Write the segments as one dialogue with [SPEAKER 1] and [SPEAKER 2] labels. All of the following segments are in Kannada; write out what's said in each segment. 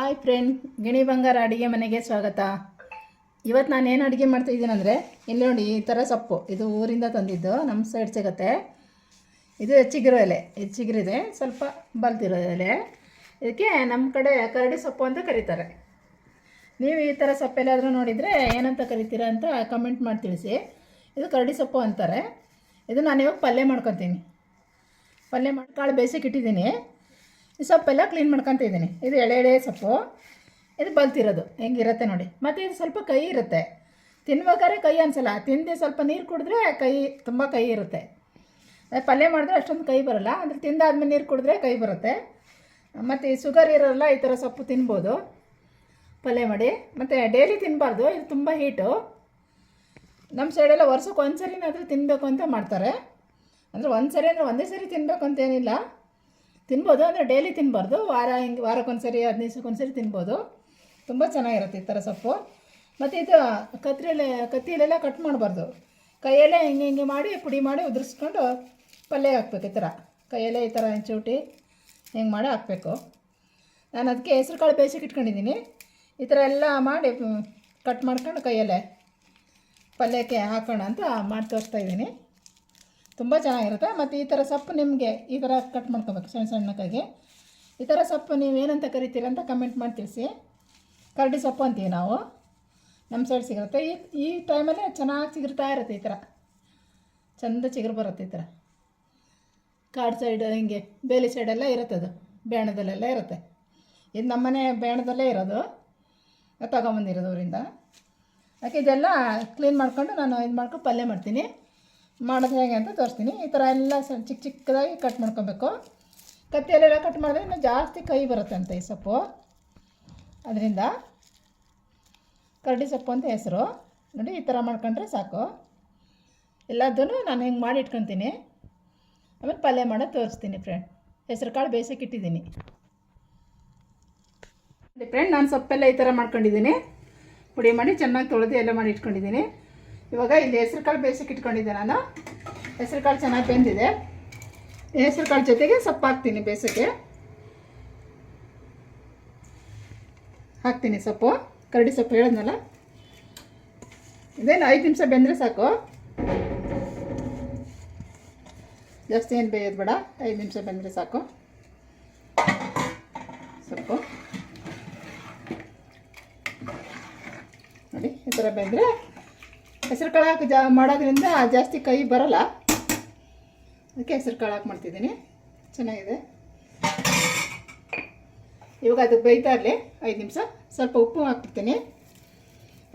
[SPEAKER 1] ಹಾಯ್ ಫ್ರೆಂಡ್ ಗಿಣಿ ಬಂಗಾರ ಅಡುಗೆ ಮನೆಗೆ ಸ್ವಾಗತ. ಇವತ್ತು ನಾನು ಏನು ಅಡುಗೆ ಮಾಡ್ತಾ ಇದ್ದೀನಂದರೆ ಇಲ್ಲಿ ನೋಡಿ ಈ ಥರ ಸೊಪ್ಪು. ಇದು ಊರಿಂದ ತಂದಿದ್ದು ನಮ್ಮ ಸೈಡ್ ಸಿಗುತ್ತೆ. ಇದು ಹೆಚ್ಚಿಗಿರೋ ಎಲೆ, ಹೆಚ್ಚಿಗಿರಿದೆ, ಸ್ವಲ್ಪ ಬಲ್ತಿರೋ ಎಲೆ. ಇದಕ್ಕೆ ನಮ್ಮ ಕಡೆ ಕರಡಿ ಸೊಪ್ಪು ಅಂತ ಕರೀತಾರೆ. ನೀವು ಈ ಥರ ಸೊಪ್ಪೆಲ್ಲಾದರೂ ನೋಡಿದರೆ ಏನಂತ ಕರಿತೀರ ಅಂತ ಕಮೆಂಟ್ ಮಾಡಿ ತಿಳಿಸಿ. ಇದು ಕರಡಿ ಸೊಪ್ಪು ಅಂತಾರೆ. ಇದು ನಾನು ಇವಾಗ ಪಲ್ಯ ಮಾಡ್ಕೊತೀನಿ. ಪಲ್ಯ ಮಾಡಿ ಕಾಳು ಬೇಯಿಸಕ್ಕೆ ಇಟ್ಟಿದ್ದೀನಿ. ಈ ಸೊಪ್ಪೆಲ್ಲ ಕ್ಲೀನ್ ಮಾಡ್ಕೊತ ಇದ್ದೀನಿ. ಇದು ಎಳೆ ಎಳೆ ಸೊಪ್ಪು. ಇದು ಬಲ್ತಿರೋದು. ಹೆಂಗಿರುತ್ತೆ ನೋಡಿ. ಮತ್ತು ಇದು ಸ್ವಲ್ಪ ಕೈ ಇರುತ್ತೆ. ತಿನ್ಬೇಕಾದ್ರೆ ಕೈ ಅನ್ಸಲ್ಲ. ತಿಂದು ಸ್ವಲ್ಪ ನೀರು ಕುಡಿದ್ರೆ ಕೈ ತುಂಬ ಕೈ ಇರುತ್ತೆ. ಪಲ್ಯ ಮಾಡಿದ್ರೆ ಅಷ್ಟೊಂದು ಕೈ ಬರಲ್ಲ. ಅಂದರೆ ತಿಂದಾದ್ಮೇಲೆ ನೀರು ಕುಡಿದ್ರೆ ಕೈ ಬರುತ್ತೆ. ಮತ್ತು ಈ ಶುಗರ್ ಇರೋಲ್ಲ ಈ ಥರ ಸೊಪ್ಪು ತಿನ್ಬೋದು. ಪಲ್ಯ ಮಾಡಿ. ಮತ್ತು ಡೈಲಿ ತಿನ್ನಬಾರ್ದು ಇದು ತುಂಬ ಹೀಟು ನಮ್ಮ ಸೈಡೆಲ್ಲ ವರ್ಷಕ್ಕೆ ಒಂದು ಸರಿನಾದರೂ ತಿನ್ನಬೇಕು ಅಂತ ಮಾಡ್ತಾರೆ. ಅಂದರೆ ಒಂದು ಸರಿ ಅಂದರೆ ಒಂದೇ ಸರಿ ತಿನ್ನಬೇಕು ಅಂತೇನಿಲ್ಲ ತಿನ್ಬೋದು, ಅಂದರೆ ಡೈಲಿ ತಿನ್ನಬಾರ್ದು ವಾರ ಹಿಂಗೆ, ವಾರಕ್ಕೊಂದ್ಸರಿ, ಹದಿನೈದು ದಿವಸಕ್ಕೊಂದ್ಸರಿ ತಿನ್ಬೋದು. ತುಂಬ ಚೆನ್ನಾಗಿರುತ್ತೆ ಈ ಥರ ಸೊಪ್ಪು. ಮತ್ತು ಇದು ಕತ್ರಿಯಲ್ಲಿ, ಕತ್ತಿಯಲ್ಲೆಲ್ಲ ಕಟ್ ಮಾಡಬಾರ್ದು. ಕೈಯಲ್ಲೇ ಹಿಂಗೆ ಹಿಂಗೆ ಮಾಡಿ, ಪುಡಿ ಮಾಡಿ ಉದುರಿಸ್ಕೊಂಡು ಪಲ್ಯ ಹಾಕ್ಬೇಕು ಈ ಥರ ಕೈಯಲ್ಲೇ ಈ ಥರ ಚೂಟಿ ಹಿಂಗೆ ಮಾಡಿ ಹಾಕಬೇಕು. ನಾನು ಅದಕ್ಕೆ ಹೆಸ್ರು ಕಾಳು ಇಟ್ಕೊಂಡಿದ್ದೀನಿ. ಈ ಥರ ಎಲ್ಲ ಮಾಡಿ ಕಟ್ ಮಾಡ್ಕೊಂಡು ಕೈಯಲ್ಲೇ ಪಲ್ಯಕ್ಕೆ ಹಾಕೋಣ ಅಂತ ಮಾಡಿ ತೋರಿಸ್ತಾ ಇದ್ದೀನಿ. ತುಂಬ ಚೆನ್ನಾಗಿರುತ್ತೆ. ಮತ್ತು ಈ ಥರ ಸೊಪ್ಪು ನಿಮಗೆ ಈ ಥರ ಕಟ್ ಮಾಡ್ಕೋಬೇಕು, ಸಣ್ಣ ಸಣ್ಣಕ್ಕಾಗಿ ಈ ಥರ ಸೊಪ್ಪು ನೀವು ಏನಂತ ಕರಿತೀರ ಅಂತ ಕಮೆಂಟ್ ಮಾಡಿ ತಿಳಿಸಿ. ಕರಡಿ ಸೊಪ್ಪು ಅಂತೀವಿ ನಾವು. ನಮ್ಮ ಸೈಡ್ ಸಿಗುತ್ತೆ. ಈ ಈ ಟೈಮಲ್ಲೇ ಚೆನ್ನಾಗಿ ಚಿಗುರ್ತಾ ಇರುತ್ತೆ ಈ ಥರ ಚಂದ ಚಿಗುರು ಬರುತ್ತೆ ಈ ಥರ ಕಾಡು ಸೈಡ್ ಹಿಂಗೆ, ಬೇಲಿ ಸೈಡೆಲ್ಲ ಇರುತ್ತೆ ಅದು. ಬೇಣದಲ್ಲೆಲ್ಲ ಇರುತ್ತೆ. ಇದು ನಮ್ಮನೆ ಬೇಣದಲ್ಲೇ ಇರೋದು. ತಗೊಂಬಂದಿರೋದು ಅವರಿಂದ ಯಾಕೆ ಇದೆಲ್ಲ ಕ್ಲೀನ್ ಮಾಡ್ಕೊಂಡು ನಾನು ಇದು ಮಾಡ್ಕೊಂಡು ಪಲ್ಯ ಮಾಡ್ತೀನಿ. ಮಾಡೋದು ಹೇಗೆ ಅಂತ ತೋರಿಸ್ತೀನಿ. ಈ ಥರ ಎಲ್ಲ ಸಣ್ಣ ಚಿಕ್ಕ ಚಿಕ್ಕದಾಗಿ ಕಟ್ ಮಾಡ್ಕೊಬೇಕು. ಕತ್ತಿಯಲ್ಲೆಲ್ಲ ಕಟ್ ಮಾಡಿದ್ರೆ ಇನ್ನೂ ಜಾಸ್ತಿ ಕೈ ಬರುತ್ತೆ ಅಂತ ಈ ಸೊಪ್ಪು. ಅದರಿಂದ ಕರಡಿ ಸೊಪ್ಪು ಅಂತ ಹೆಸರು. ನೋಡಿ, ಈ ಥರ ಮಾಡ್ಕೊಂಡ್ರೆ ಸಾಕು. ಎಲ್ಲದನ್ನು ನಾನು ಹಿಂಗೆ ಮಾಡಿ ಇಟ್ಕೊತೀನಿ. ಆಮೇಲೆ ಪಲ್ಯ ಮಾಡೋದು ತೋರಿಸ್ತೀನಿ ಫ್ರೆಂಡ್. ಹೆಸರು ಕಾಳು ಬೇಯಿಸಕ್ಕೆ ಇಟ್ಟಿದ್ದೀನಿ. ಫ್ರೆಂಡ್, ನಾನು ಸೊಪ್ಪೆಲ್ಲ ಈ ಥರ ಮಾಡ್ಕೊಂಡಿದ್ದೀನಿ. ಪುಡಿ ಮಾಡಿ ಚೆನ್ನಾಗಿ ತೊಳೆದು ಎಲ್ಲ ಮಾಡಿ ಇಟ್ಕೊಂಡಿದ್ದೀನಿ. ಇವಾಗ ಇಲ್ಲಿ ಹೆಸರು ಕಾಳು ಬೇಯಿಸಕ್ಕೆ ಇಟ್ಕೊಂಡಿದ್ದೆ ನಾನು. ಹೆಸರು ಕಾಳು ಚೆನ್ನಾಗಿ ಬೆಂದಿದೆ. ಹೆಸರು ಕಾಳು ಜೊತೆಗೆ ಸೊಪ್ಪು ಹಾಕ್ತೀನಿ ಬೇಸಕ್ಕೆ ಹಾಕ್ತೀನಿ ಸೊಪ್ಪು. ಕರಡಿ ಸೊಪ್ಪು ಹೇಳಿದ್ನಲ್ಲ? ಇದೇನು ಐದು ನಿಮಿಷ ಬೆಂದರೆ ಸಾಕು. ಜಾಸ್ತಿ ಏನು ಬೇಯೋದು ಬೇಡ. ಐದು ನಿಮಿಷ ಬೆಂದರೆ ಸಾಕು. ಸೊಪ್ಪು. ನೋಡಿ, ಈ ಥರ ಬೆಂದರೆ ಹೆಸರು ಕಾಳು ಹಾಕಿ ಜಾ ಮಾಡೋದ್ರಿಂದ ಜಾಸ್ತಿ ಕೈ ಬರಲ್ಲ. ಅದಕ್ಕೆ ಹೆಸರು ಕಾಳು ಹಾಕಿ ಮಾಡ್ತಿದ್ದೀನಿ. ಚೆನ್ನಾಗಿದೆ. ಇವಾಗ ಅದು ಬೇಯ್ತಾ ಇರಲಿ. ಐದು ನಿಮಿಷ. ಸ್ವಲ್ಪ ಉಪ್ಪು ಹಾಕ್ಬಿಡ್ತೀನಿ.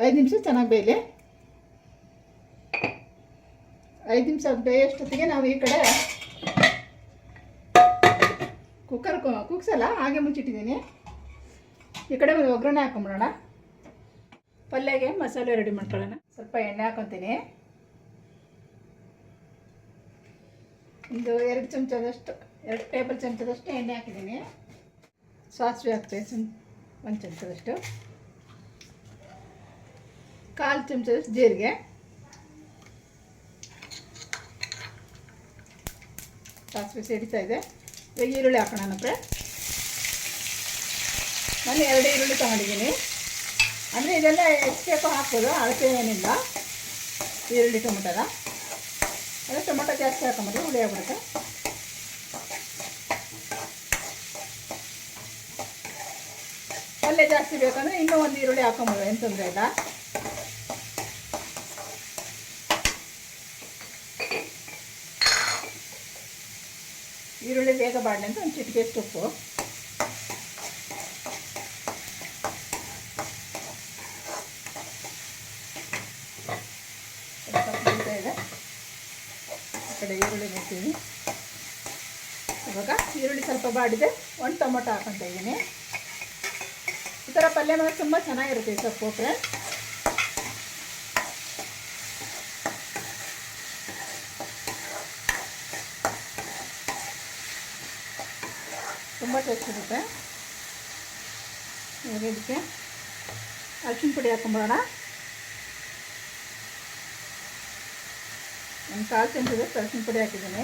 [SPEAKER 1] ಐದು ನಿಮಿಷ ಚೆನ್ನಾಗಿ ಬೇಯಲಿ. ಐದು ನಿಮಿಷ ಬೇಯೋಷ್ಟೊತ್ತಿಗೆ ನಾವು ಈ ಕಡೆ ಕುಕ್ಕರ್ ಕುಗ್ಸಲ್ಲ ಹಾಗೆ ಮುಚ್ಚಿಟ್ಟಿದ್ದೀನಿ ಈ ಕಡೆ ಒಗ್ಗರಣೆ ಹಾಕೊಂಬಿಡೋಣ. ಪಲ್ಯಗೆ ಮಸಾಲೆ ರೆಡಿ ಮಾಡ್ಕೊಳ್ಳೋಣ. ಸ್ವಲ್ಪ ಎಣ್ಣೆ ಹಾಕೊತೀನಿ. ಒಂದು ಎರಡು ಚಮಚದಷ್ಟು, ಎರಡು ಟೇಬಲ್ ಚಮಚದಷ್ಟು ಎಣ್ಣೆ ಹಾಕಿದ್ದೀನಿ. ಸಾಸಿವೆ ಹಾಕ್ತೀನಿ, ಚಮ್, ಒಂದು ಚಮಚದಷ್ಟು. ಕಾಲು ಚಮಚದಷ್ಟು ಜೀರಿಗೆ. ಸಾಸಿವೆ ಸಿಡಿತಾ ಇದೆ. ಈಗ ಈರುಳ್ಳಿ ಹಾಕೋಣ ಫ್ರೆ ನಾನು ಎರಡು ಈರುಳ್ಳಿ ತೊಗೊಂಡಿದ್ದೀನಿ. ಅಂದರೆ ಇದೆಲ್ಲ ಎಷ್ಟು ಬೇಕೋ ಹಾಕ್ಬೋದು, ಅಳತೆ ಏನಿಲ್ಲ. ಈರುಳ್ಳಿ ಟೊಮೊಟೊದ ಅದೇ ಟೊಮೊಟೊ ಜಾಸ್ತಿ ಹಾಕೊಂಬಿಟ್ರೆ ಹುಳಿ ಆಗ್ಬಿಡುತ್ತೆ. ಪಲ್ಯ ಜಾಸ್ತಿ ಬೇಕಂದ್ರೆ ಇನ್ನೂ ಒಂದು ಈರುಳ್ಳಿ ಹಾಕೊಂಬೋದು ಏನು ತೊಂದರೆ ಇಲ್ಲ. ಈರುಳ್ಳಿ ಬೇಗ ಬಾಡಲಿ ಅಂತ ಒಂದು ಚಿಟಿಕೆ ಉಪ್ಪು ಸ್ವಲ್ಪ ಇದೆ ಆ ಕಡೆ ಈರುಳ್ಳಿ ಹಾಕ್ತೀನಿ. ಇವಾಗ ಈರುಳ್ಳಿ ಸ್ವಲ್ಪ ಬಾಡಿದೆ. ಒಂದು ಟೊಮೊಟೊ ಹಾಕೊಂತ ಇದ್ದೀನಿ. ಈ ಥರ ಪಲ್ಯ ಮಾಡೋದು ತುಂಬ ಚೆನ್ನಾಗಿರುತ್ತೆ ಈ ಸೊಪ್ಪು ಫ್ರೆಂಡ್ ತುಂಬ ಟೇಸ್ಟ್ ಇರುತ್ತೆ. ಇವಾಗ ಇದಕ್ಕೆ ಅರಿಶಿನ ಪುಡಿ ಹಾಕೊಂಬಿಡೋಣ ಒಂದು ಕಾಲು ಚೆಂಚದ ಅರಿಶಿನ ಪುಡಿ ಹಾಕಿದ್ದೀನಿ.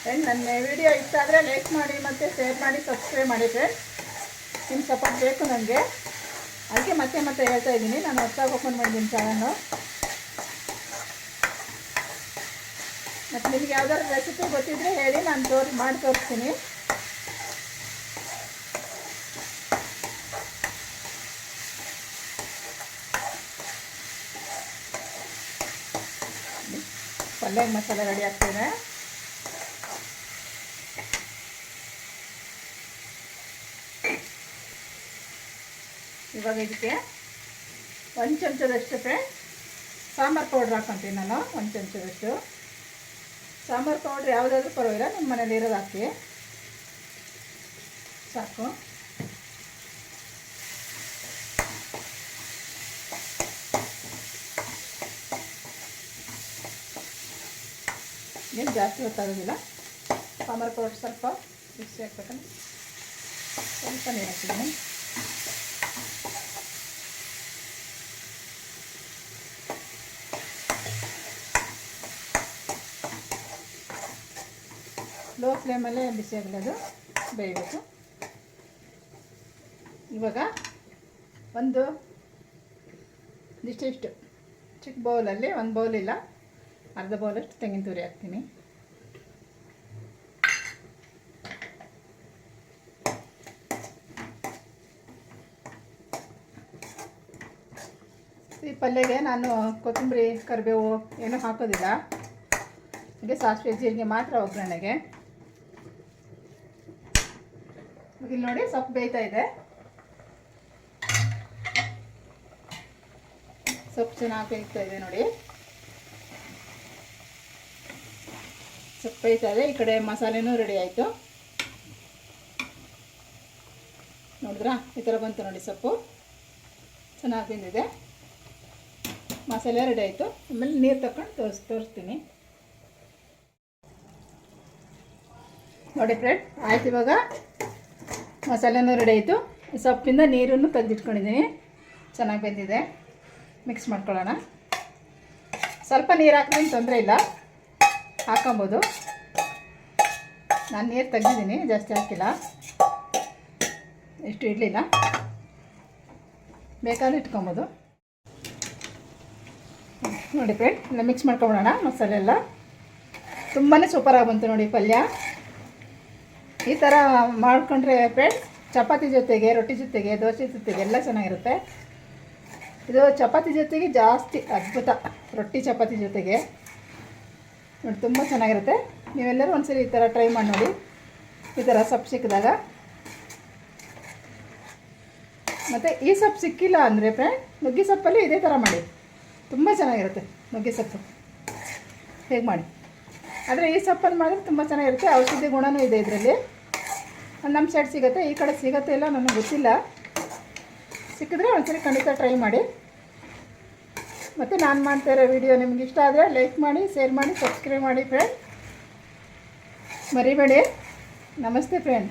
[SPEAKER 1] ಫ್ರೆಂಡ್ ನನ್ನ ವಿಡಿಯೋ ಇಷ್ಟ ಆದರೆ ಲೈಕ್ ಮಾಡಿ ಮತ್ತು ಶೇರ್ ಮಾಡಿ ಸಬ್ಸ್ಕ್ರೈಬ್ ಮಾಡಿ ಫ್ರೆಂಡ್ ನಿಮ್ಮ ಸಪೋರ್ಟ್ ಬೇಕು ನನಗೆ ಅದಕ್ಕೆ ಮತ್ತೆ ಮತ್ತೆ ಹೇಳ್ತಾ ಇದ್ದೀನಿ. ನಾನು ಹೊಸದಾಗಿ ಓಪನ್ ಮಾಡಿದ್ದೀನಿ ಚಾನಲ್ಲು ಮತ್ತು ನಿಮ್ಗೆ ಯಾವ್ದಾದ್ರು ರೆಸಿಪಿ ಗೊತ್ತಿದ್ರೆ ಹೇಳಿ, ನಾನು ತೋರಿ ಮಾಡಿ ತೋರಿಸ್ತೀನಿ. ಪಲ್ಯ ಮಸಾಲೆ ರೆಡಿ ಆಗ್ತಿದೆ. ಇವಾಗ ಇದಕ್ಕೆ ಒಂದು ಚಮಚದಷ್ಟು ಸಾಂಬಾರು ಪೌಡ್ರ್ ಹಾಕ್ಕೊಂತೀನಿ ನಾನು, ಒಂದು ಚಮಚದಷ್ಟು. ಸಾಂಬಾರು ಪೌಡ್ರ್ ಯಾವುದಾದ್ರೂ ಪರವಾಗಿಲ್ಲ ನಿಮ್ಮ ಮನೇಲಿ ಇರೋದು ಹಾಕಿ. ಸಾಕು. ಏನು ಜಾಸ್ತಿ ಹೊತ್ತಾಗೋದಿಲ್ಲ ಸಾಂಬಾರು ಪೌಡ್ರ್ ಸ್ವಲ್ಪ ಮಿಕ್ಸಿ ಹಾಕ್ಬೇಕಂದ್ರೆ ಸ್ವಲ್ಪ ನೀರು ಹಾಕಿದ್ದೀನಿ. ಲೋ ಫ್ಲೇಮಲ್ಲೇ ಬಿಸಿ ಆಗಲದು ಬೇಯಬೇಕು. ಇವಾಗ ಒಂದು ಇಷ್ಟಿಷ್ಟು ಚಿಕ್ಕ ಬೌಲಲ್ಲಿ ಒಂದು ಬೌಲ್ ಇಲ್ಲ. ಅರ್ಧ ಬೌಲಷ್ಟು ತೆಂಗಿನ ತುರಿ ಹಾಕ್ತೀನಿ. ಈ ಪಲ್ಯಗೆ ನಾನು ಕೊತ್ತಂಬರಿ, ಕರಿಬೇವು ಏನೂ ಹಾಕೋದಿಲ್ಲ. ಹೀಗೆ ಸಾಸಿವೆ, ಜೀರಿಗೆ ಮಾತ್ರ ಒಗ್ಗರಣೆಗೆ. ಇಲ್ಲಿ ನೋಡಿ ಸೊಪ್ಪು ಬೇಯ್ತಾ ಇದೆ. ಸೊಪ್ಪು ಚೆನ್ನಾಗಿ ಬೇಯ್ತಾ ಇದೆ ನೋಡಿ. ಸೊಪ್ಪು ಇದೆ ಈ ಕಡೆ ಮಸಾಲೆನೂ ರೆಡಿ ಆಯಿತು. ನೋಡಿದ್ರಾ? ಈ ಥರ ಬಂತು ನೋಡಿ ಸೊಪ್ಪು. ಚೆನ್ನಾಗಿ ಬೆಂದಿದೆ ಮಸಾಲೆ ರೆಡಿ ಆಯಿತು. ಆಮೇಲೆ ನೀರು ತಗೊಂಡು ತೋರಿಸ್, ತೋರಿಸ್ತೀನಿ. ನೋಡಿ ಫ್ರೆಂಡ್ ಆಯ್ತು ಇವಾಗ. ಮಸಾಲೆನೂ ರೆಡಿ ಆಯಿತು. ಸೊಪ್ಪಿಂದ ನೀರನ್ನು ತೆಗೆದಿಟ್ಕೊಂಡಿದ್ದೀನಿ. ಚೆನ್ನಾಗಿ ಬೆಂದಿದೆ. ಮಿಕ್ಸ್ ಮಾಡ್ಕೊಳ್ಳೋಣ. ಸ್ವಲ್ಪ ನೀರು ಹಾಕಿದ್ರೆ ತೊಂದರೆ ಇಲ್ಲ. ಹಾಕೊಬೋದು ನಾನು ನೀರು ತೆಗ್ದಿದ್ದೀನಿ, ಜಾಸ್ತಿ ಹಾಕಿಲ್ಲ. ಎಷ್ಟು ಇಡಲಿಲ್ಲ ಬೇಕಾದ್ರೆ ಇಟ್ಕೊಬೋದು. ನೋಡಿ ಫ್ರೆಂಡ್ ಎಲ್ಲ ಮಿಕ್ಸ್ ಮಾಡ್ಕೊಬಿಡೋಣ ಮಸಾಲೆ ಎಲ್ಲ ತುಂಬಾ ಸೂಪರಾಗಿ ಬಂತು ನೋಡಿ ಪಲ್ಯ. ಈ ಥರ ಮಾಡಿಕೊಂಡ್ರೆ ಫ್ರೆಂಡ್ ಚಪಾತಿ ಜೊತೆಗೆ, ರೊಟ್ಟಿ ಜೊತೆಗೆ, ದೋಸೆ ಜೊತೆಗೆ ಎಲ್ಲ ಚೆನ್ನಾಗಿರುತ್ತೆ. ಇದು ಚಪಾತಿ ಜೊತೆಗೆ ಜಾಸ್ತಿ ಅದ್ಭುತ. ರೊಟ್ಟಿ, ಚಪಾತಿ ಜೊತೆಗೆ. ನೋಡಿ, ತುಂಬ ಚೆನ್ನಾಗಿರುತ್ತೆ. ನೀವೆಲ್ಲರೂ ಒಂದ್ಸರಿ ಈ ಥರ ಟ್ರೈ ಮಾಡಿ ನೋಡಿ. ಈ ಥರ ಸೊಪ್ಪು ಸಿಕ್ಕಿದಾಗ. ಮತ್ತು ಈ ಸೊಪ್ಪು ಸಿಕ್ಕಿಲ್ಲ ಅಂದರೆ ಫ್ರೆಂಡ್ ನುಗ್ಗೆ ಸೊಪ್ಪಲ್ಲಿ ಇದೇ ಥರ ಮಾಡಿ. ತುಂಬ ಚೆನ್ನಾಗಿರುತ್ತೆ ನುಗ್ಗೆ ಸೊಪ್ಪು. ಹೇಗೆ ಮಾಡಿ? ಆದರೆ ಈ ಸೊಪ್ಪಲ್ಲಿ ಮಾಡಿದ್ರೆ ತುಂಬ ಚೆನ್ನಾಗಿರುತ್ತೆ. ಔಷಧಿ ಗುಣನೂ ಇದೆ ಇದರಲ್ಲಿ. ನಮ್ಮ ಸೈಡ್ ಸಿಗುತ್ತೆ, ಈ ಕಡೆ ಸಿಗುತ್ತೆ ಇಲ್ಲ, ನನಗೆ ಗೊತ್ತಿಲ್ಲ. ಸಿಕ್ಕಿದ್ರೆ ಒಂದ್ಸರಿ ಖಂಡಿತ ಟ್ರೈ ಮಾಡಿ. ಮತ್ತು ನಾನು ಮಾಡ್ತಾ ಇರೋ ವಿಡಿಯೋ ನಿಮ್ಗೆ ಇಷ್ಟ ಆದರೆ ಲೈಕ್ ಮಾಡಿ ಶೇರ್ ಮಾಡಿ ಸಬ್ಸ್ಕ್ರೈಬ್ ಮಾಡಿ ಫ್ರೆಂಡ್ ಮರಿಬೇಡಿ. ನಮಸ್ತೆ ಫ್ರೆಂಡ್